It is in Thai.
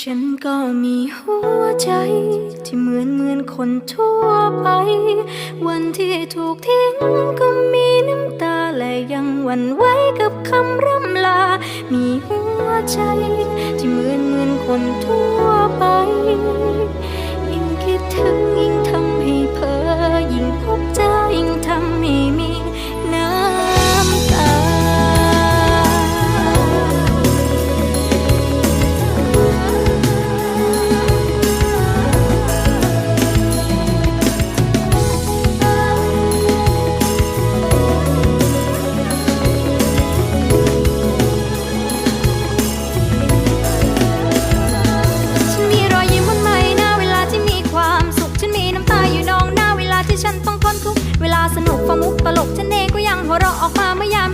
ฉันก็มีหัวใจ ที่เหมือนเหมือนคนทั่วไป วันที่ถูกทิ้งก็มีน้ำตาและยังหวั่นไหวกับคำร่ำลา มีหัวใจ ที่เหมือนเหมือนคนทั่วไป สนุกฟังมุกตลกฉันเองก็ยังหัวเราะออกมาเมื่อยาม